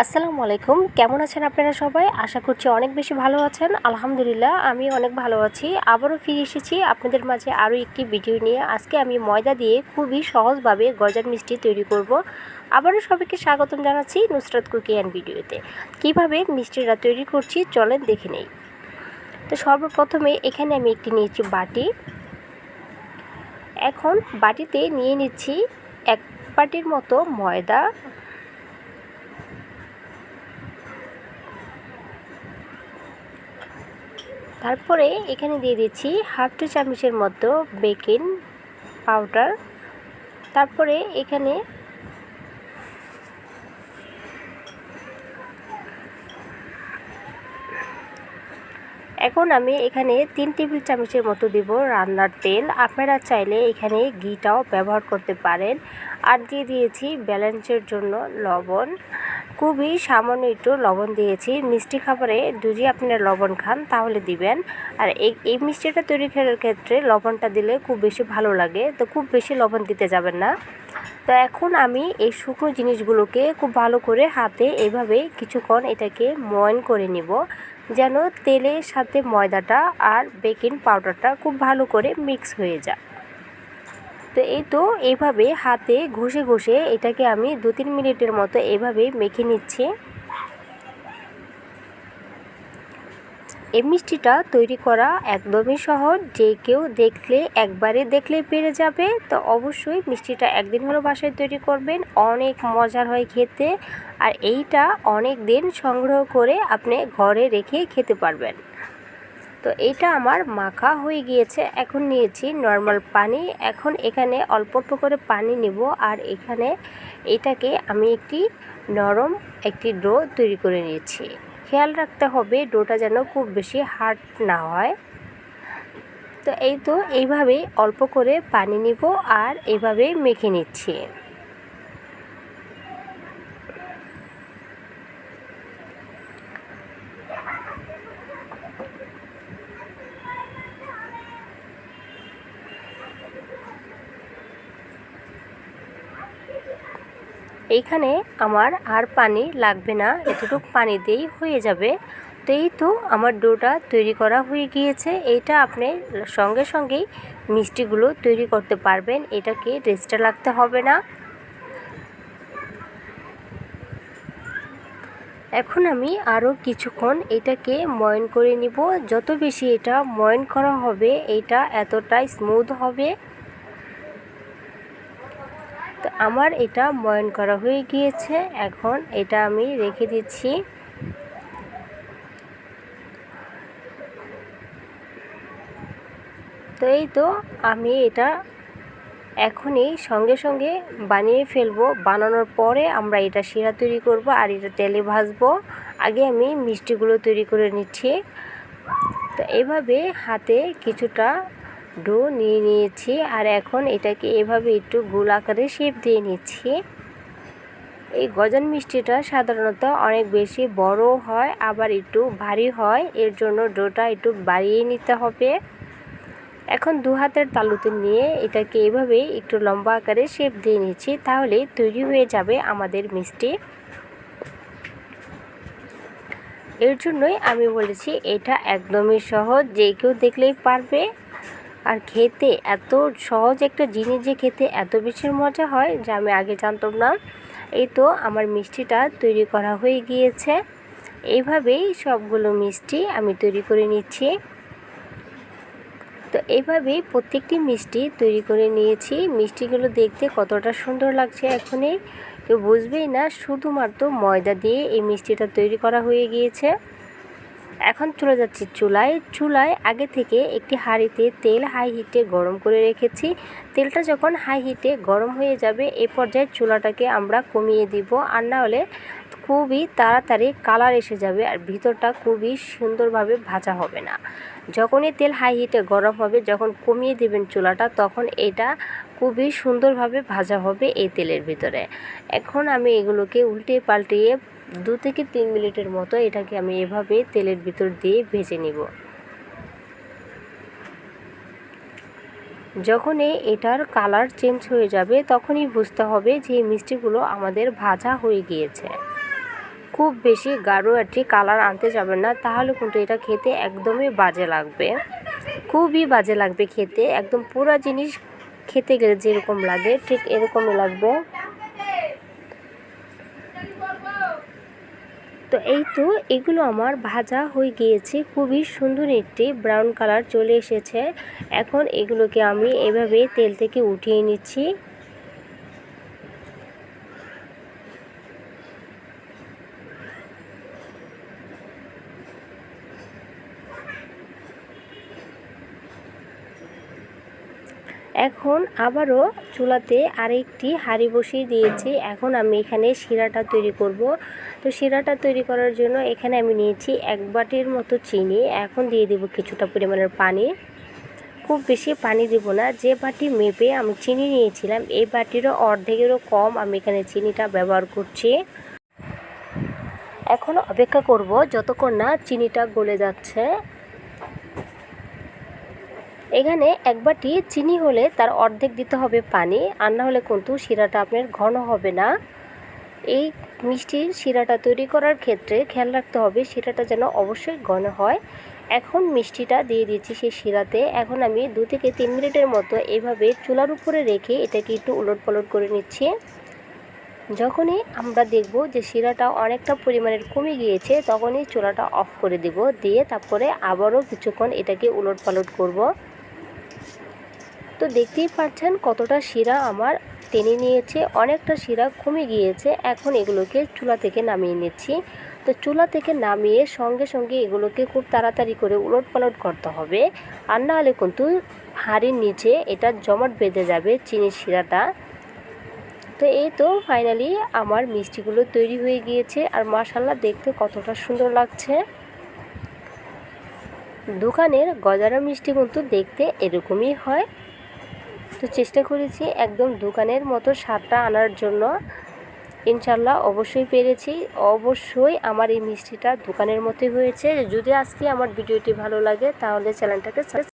আসসালামু আলাইকুম। কেমন আছেন আপনারা সবাই? আশা করছি অনেক বেশি ভালো আছেন। আলহামদুলিল্লাহ আমি অনেক ভালো আছি। আবারও ফিরে এসেছি আপনাদের মাঝে আরও একটি ভিডিও নিয়ে। আজকে আমি ময়দা দিয়ে খুবই সহজভাবে গজার মিষ্টি তৈরি করব। আবারও সবাইকে স্বাগতম জানাচ্ছি নুসরাত কুকি অ্যান্ড ভিডিওতে। কীভাবে মিষ্টিটা তৈরি করছি চলেন দেখে নেই। তো সর্বপ্রথমে এখানে আমি একটি নিয়েছি বাটি। এখন বাটিতে নিয়ে নিচ্ছি এক বাটির মতো ময়দা। তারপরে এখানে দিয়ে দিচ্ছি হাফ টি চামচের মতো বেকিং পাউডার। তারপরে এখানে এখন আমি এখানে তিন টেবিল চামচের মতো দেব রান্নার তেল। আপনারা চাইলে এখানে ঘিটাও ব্যবহার করতে পারেন। আর দিয়ে দিয়েছি ব্যালেন্সের জন্য লবণ। খুবই সামান্য একটু লবণ দিয়েছি। মিষ্টি খাবারে যদি আপনারা লবণ খান তাহলে দিবেন। আর এই মিষ্টিটা তৈরি করার ক্ষেত্রে লবণটা দিলে খুব বেশি ভালো লাগে। তো খুব বেশি লবণ দিতে যাবেন না। তো এখন আমি এই শুকনো জিনিসগুলোকে খুব ভালো করে হাতে এভাবে কিছুক্ষণ এটাকে ময়ন করে নিব। যেন তেলের সাথে ময়দাটা আর বেকিং পাউডারটা খুব ভালো করে মিক্স হয়ে যায়। তো এই তো এভাবে হাতে ঘষে ঘষে এটাকে আমি দু তিন মিনিটের মতো এভাবে মেখে নিচ্ছি। এই মিষ্টিটা তৈরি করা একদমই সহজ। যে কেউ দেখলে, একবারে দেখলে পেরে যাবে। তো অবশ্যই মিষ্টিটা একদিন হলো বাসায় তৈরি করবেন। অনেক মজার হয় খেতে। আর এইটা অনেক দিন সংগ্রহ করে আপনি ঘরে রেখে খেতে পারবেন। তো এইটা আমার মাখা হয়ে গিয়েছে। এখন নিয়েছি নর্মাল পানি। এখন এখানে অল্প অল্প করে পানি নেব। আর এখানে এটাকে আমি একটি নরম একটি ডো তৈরি করে নিয়েছি। খেয়াল রাখতে হবে ডোটা যেন খুব বেশি হার্ড না হয়। তো এই তো এইভাবেই অল্প করে পানি নিব আর এইভাবেই মেখে নিচ্ছি। এইখানে আমার আর পানি লাগবে না, এতটুকু পানি দিয়েই হয়ে যাবে। তো এই তো আমার ডোটা তৈরি করা হয়ে গিয়েছে। এইটা আপনি সঙ্গে সঙ্গেই মিষ্টিগুলো তৈরি করতে পারবেন। এটাকে রেস্টে লাগতে হবে না। এখন আমি আরও কিছুক্ষণ এটাকে ময়ন করে নিব। যত বেশি এটা ময়ন করা হবে এটা এতটাই স্মুথ হবে। আমার এটা ময়ন করা হয়ে গিয়েছে। এখন এটা আমি রেখে দিচ্ছি। তো এই তো আমি এটা এখনই সঙ্গে সঙ্গে বানিয়ে ফেলব। বানানোর পরে আমরা এটা শিরা তৈরি করব আর এটা তেলে ভাজবো। আগে আমি মিষ্টিগুলো তৈরি করে নিচ্ছি। তো এভাবে হাতে কিছুটা ডো নিয়ে নিয়েছি আর এখন এটাকে এভাবে একটু গোল আকারে শেপ দিয়ে নিচ্ছি। এই গজান মিষ্টিটা সাধারণত অনেক বেশি বড় হয়, আবার একটু ভারী হয়, এর জন্য ডোটা একটু বাড়িয়ে নিতে হবে। এখন দু হাতের তালুতে নিয়ে এটাকে এভাবে একটু লম্বা আকারে শেপ দিয়ে নিচ্ছি তাহলে তৈরি হয়ে যাবে আমাদের মিষ্টি। এর জন্যই আমি বলেছি, এটা একদমই সহজ, যে কেউ দেখলেই পারবে। আর খেতে এত সহজ একটা জিনিস যে খেতে এত বেশি মজা হয় যা আমি আগে জানতাম না। এই তো আমার মিষ্টিটা তৈরি করা হয়ে গিয়েছে। এইভাবেই সবগুলো মিষ্টি আমি তৈরি করে নিচ্ছি। তো এইভাবেই প্রত্যেকটি মিষ্টি তৈরি করে নিয়েছি। মিষ্টিগুলো দেখতে কতটা সুন্দর লাগছে এখনই। কেউ বুঝবেই না, শুধুমাত্র ময়দা দিয়ে এই মিষ্টিটা তৈরি করা হয়ে গিয়েছে। এখন চলে যাচ্ছি চুলায়। চুলায় আগে থেকে একটি হাঁড়িতে তেল হাই হিটে গরম করে রেখেছি। তেলটা যখন হাই হিটে গরম হয়ে যাবে, এ পর্যায়ে চুলাটাকে আমরা কমিয়ে দিব। আর না হলে খুবই তাড়াতাড়ি কালার এসে যাবে আর ভিতরটা খুবই সুন্দরভাবে ভাজা হবে না। যখনই তেল হাই হিটে গরম হবে, যখন কমিয়ে দেবেন চুলাটা, তখন এটা খুবই সুন্দরভাবে ভাজা হবে এই তেলের ভিতরে। এখন আমি এগুলোকে উল্টে পাল্টিয়ে দু থেকে তিন মিনিটের মতো এটাকে আমি এভাবে তেলের ভিতর দিয়ে ভেজে নিব। যখনই এটার কালার চেঞ্জ হয়ে যাবে, তখনই বুঝতে হবে যে মিষ্টিগুলো আমাদের ভাজা হয়ে গিয়েছে। খুব বেশি গাঢ় একটি কালার আনতে যাবেন না, তাহলে কিন্তু এটা খেতে একদমই বাজে লাগবে। খুবই বাজে লাগবে খেতে, একদম পুরো জিনিস খেতে গেলে যেরকম লাগে, ঠিক এরকমই লাগবে। তো এই তো এগুলো আমার ভাজা হয়ে গিয়েছে। খুবই সুন্দর একটি ব্রাউন কালার চলে এসেছে। এখন এগুলোকে আমি এভাবে তেল থেকে উঠিয়ে নিচ্ছি। এখন আবারও চুলাতে আরেকটি হাঁড়ি বসিয়ে দিয়েছি। এখন আমি এখানে শিরাটা তৈরি করব। তো শিরাটা তৈরি করার জন্য এখানে আমি নিয়েছি এক বাটির মতো চিনি। এখন দিয়ে দেব কিছুটা পরিমাণের পানি। খুব বেশি পানি দেব না। যে বাটি মেপে আমি চিনি নিয়েছিলাম, এই বাটিরও অর্ধেকেরও কম আমি এখানে চিনিটা ব্যবহার করছি। এখন অপেক্ষা করব যতক্ষণ না চিনিটা গলে যাচ্ছে। এখানে এক বাটি চিনি হলে তার অর্ধেক দিতে হবে পানি, আর না হলে কিন্তু শিরাটা আপনার ঘন হবে না। এই মিষ্টির শিরাটা তৈরি করার ক্ষেত্রে খেয়াল রাখতে হবে, শিরাটা যেন অবশ্যই ঘন হয়। এখন মিষ্টিটা দিয়ে দিচ্ছি সেই শিরাতে। এখন আমি দু থেকে তিন মিনিটের মতো এভাবে চুলার উপরে রেখে এটাকে একটু উলট পালট করে নিচ্ছি। যখনই আমরা দেখব যে শিরাটা অনেকটা পরিমাণের কমে গিয়েছে, তখনই চুলাটা অফ করে দেব। দিয়ে তারপরে আবারও কিছুক্ষণ এটাকে উলট পালট করব। তো দেখতেই পাচ্ছেন কতটা শিরা আমার টেনে নিয়েছে, অনেকটা শিরা কমে গিয়েছে। এখন এগুলোকে চুলা থেকে নামিয়ে নিচ্ছি। তো চুলা থেকে নামিয়ে সঙ্গে সঙ্গে এগুলোকে খুব তাড়াতাড়ি করে উলট পালট করতে হবে। আর না হলে কিন্তু হাড়ির নিচে এটা জমাট বেঁধে যাবে চিনির শিরাটা। তো এই তো ফাইনালি আমার মিষ্টিগুলো তৈরি হয়ে গিয়েছে। আর মাসাল্লা দেখতে কতটা সুন্দর লাগছে। দোকানের গজারা মিষ্টি কিন্তু দেখতে এরকমই হয়। তো চেষ্টা করেছি একদম দোকানের মতো স্বাদটা আনার জন্য। ইনশাল্লাহ অবশ্যই পেরেছি। অবশ্যই আমার এই মিষ্টিটা দোকানের মতোই হয়েছে। যদি আজকে আমার ভিডিওটি ভালো লাগে তাহলে চ্যানেলটাকে